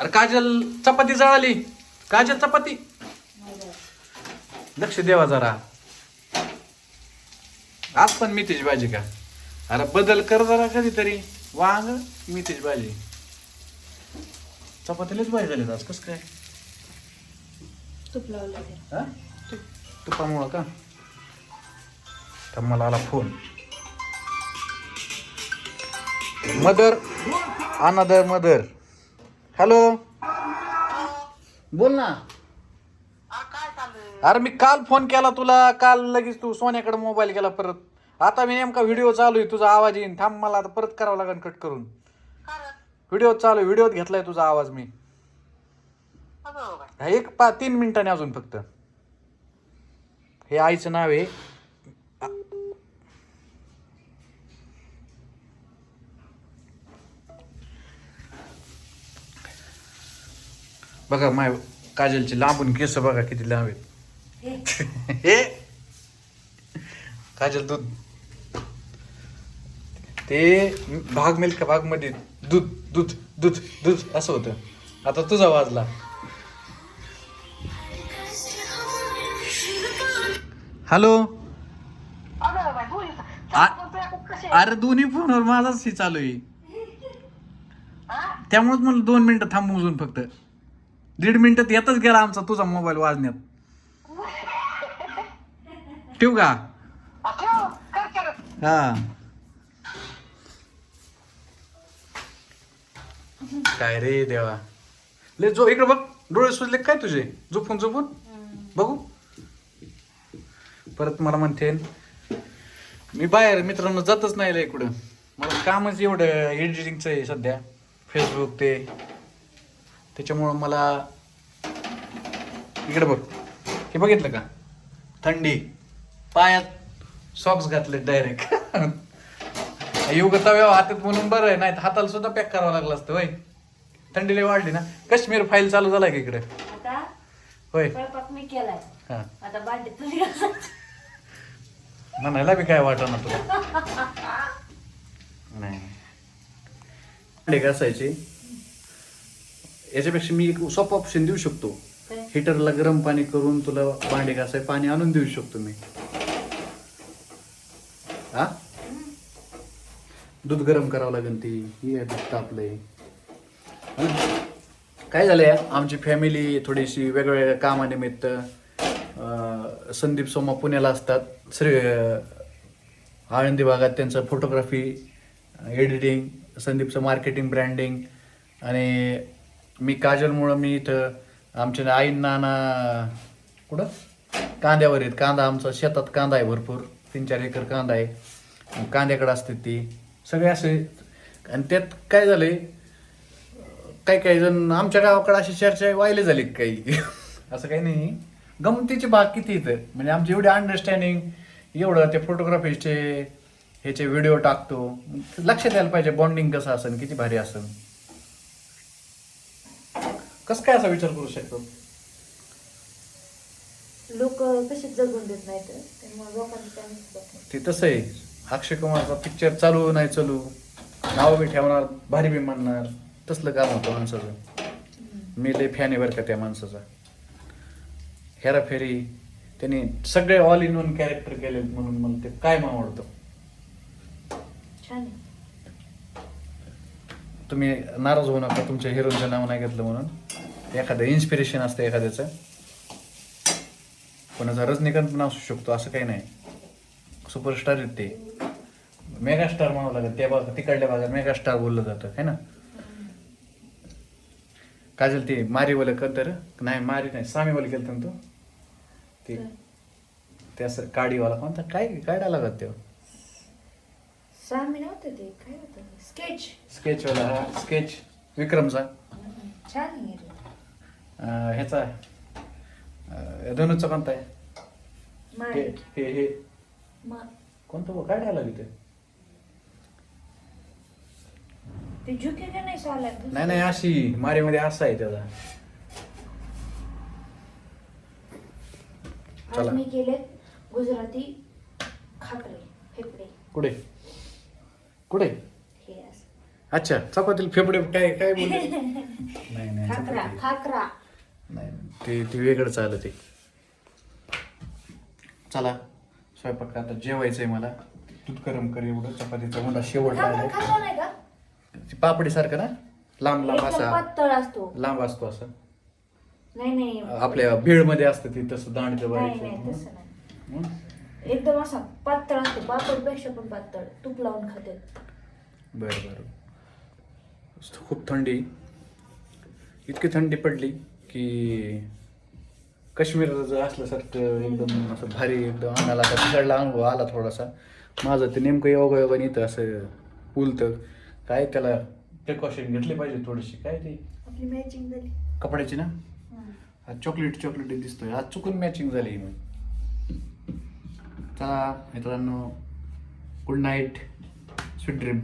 अरे काजल चपाती जळाली. काजल चपाती. लक्ष देवा जरा. आज पण मेथीची भाजी का? अरे बदल कर जरा कधीतरी. वांग मेथीची भाजी. चपातीलाच भाजी झाली आज कसं काय? तूप लावलं हा? तुपामुळं का? तर मला आला phone. Mother another mother hello. बोल ना. अरे मी काल फोन केला तुला काल लगेच तू सोन्याकडे मोबाईल गेला परत. आता मी नेमका व्हिडिओ चालू आहे तुझा आवाज येईन. थांब मला आता परत करावं लागेल कट करून. व्हिडिओ चालू व्हिडिओत घेतलाय तुझा आवाज मी. हा, एक पा तीन मिनिटांनी अजून फक्त. हे आईचं नाव आहे. बघा माय काजलची लांबून केस बघा किती लांब आहेत. हे. काजल दूध. ते भाग मिल्क भागमध्ये दूध दूध दूध दूध असं होतं. आता तुझा वाजला. हॅलो. अरे दोन्ही फोनवर माझाच ही चालू आहे. त्यामुळेच मला दोन मिनिटं थांबून फक्त. दीड मिनिटात येतच गेला आमचा तुझा मोबाईल वाजण्यात. ठेवू का? हा काय रे देवा. ले जो इकडे बघ. डोळे सुजले काय तुझे? झोपून झोपून? बघू. परत मला म्हणते मी बाहेर मित्रांनो जातच नाही लय कुठं मला कामच एवढं एडिटिंगचं आहे सध्या. फेसबुक ते. त्याच्यामुळं मला इकडे बघ. हे बघितलं का? थंडी. पायात सॉक्स घातले डायरेक्ट योग तव्या हातात म्हणून बरं आहे नाही हाताला सुद्धा पॅक करावं लागलं असतं होय? थंडी लय वाढली ना. काश्मीर फाईल चालू झालाय का इकडे? आता होय. हा. म्हणायला बी काय वाटत ना तुला? नाही. भांडे घासायचे. याच्यापेक्षा मी एक सोपा ऑप्शन देऊ शकतो? हिटरला गरम पाणी करून तुला भांडे घासाय पाणी आणून देऊ शकतो मी. हा? दूध गरम करावं लागेल ती. ही आहे दूध तापलंय. हं? काय झालंय? आमची फॅमिली थोडीशी वेगवेगळ्या कामानिमित्त संदीप सोमा पुण्याला असतात. श्री आळंदी भागात त्यांचं फोटोग्राफी एडिटिंग संदीपचं मार्केटिंग ब्रँडिंग आणि मी काजलमुळं मी इथं आमच्या आई नाना कुठं? कांद्यावर आहेत. कांदा आमचा शेतात कांदा आहे भरपूर. तीन चार एकर कांदा आहे. कांद्याकडे असते ती. सगळे असे आणि त्यात काय झालंय? काही काही जण आमच्या गावाकडे अशी चर्चा व्हायला झाली काही? असं काही नाही. गमतीची बाग किती इथं? म्हणजे आमची एवढी अंडरस्टँडिंग एवढं ते फोटोग्राफीचे ह्याचे व्हिडिओ टाकतो. लक्षात यायला पाहिजे बॉन्डिंग कसं असेल किती भारी असेल कसं काय असा विचार करू शकतो? लोक कसे जगून देत नाहीत त्यामुळे लोकांचं काय. ते तसं आहे. अक्षय कुमारचा पिक्चर चालू नाही चालू. नाव बी ठेवणार भारी बी म्हणणार. तसलं काम होतं माणसाचं. मी लय फॅन आहे बरं का त्या माणसाचा. हेराफेरी त्यांनी सगळे ऑल इन वन कॅरेक्टर केले म्हणून मला ते कायम आवडतं. छान आहे. तुम्ही नाराज होऊ नका तुमच्या हिरोचं नाव नाही घेतलं म्हणून. एखादं इन्स्पिरेशन असतं एखाद्याचं. कोणाचा रजनीकांत पण असू शकतो असं काही नाही. सुपरस्टार आहेत ते. मेगा स्टार म्हणावं लागेल. त्या भाग तिकडल्या भागात मेगा स्टार बोललं जातं है ना? काजल ते? मारीवालं तर? नाही मारी नाही. सामीवालं केलं ना तू? ते ते असं काडीवाला कोणता काय काय लागत ते. स्वामी नव्हतं ते. काय होतं? स्केच स्केचवाला हा. स्केच विक्रमचा. छान आहे ह्याचा अं, धनुचा कोणता आहे? हे हे हे. कोणतं काय डायलॉग इथे ते? नाही साला नाही नाही अशी मारेमध्ये असा आहे त्याचा. चला. मी केले गुजराती खाकरे फेफडे कुठे? कुठे? अच्छा चपातीला फेफडे काय काय बोलले? नाही नाही खाकरा. खाकरा. नाही. ते ते वेगळंच आलं ते चला स्वयंपाक आता जेवायचंय मला. दूध गरम कर एवढं चपातीचा मोठा शेवट आलाय खातो नाही का? पापडी सारखं ना? लांब लांब एकदम असा. पातळ असतो. लांब असतो असं. नाही नाही. आपल्या भेळमध्ये असतं ते तसं दांडचं नाही नाही बारीक तसं नाही? एकदम असा पातळ असतो पापडपेक्षा पण पातळ. तूप लावून खाते. बरं बरं. खूप थंडी. इतकी थंडी पडली. की काश्मीर जर असल्यासारखं एकदम असं भारी एकदम अंगाला आता तिकडला अनुभव आला थोडासा माझं ते नेमकं योगायोगाने इथं असं उलतं काय त्याला प्रिकॉशन घेतली पाहिजे थोडीशी? काय ते? मॅचिंग झाली. कपड्याची ना? हं. आज चॉकलेट चॉकलेट दिसतोय. आज चुकून मॅचिंग झाली मग चला मित्रांनो गुड नाईट स्वीट ड्रीम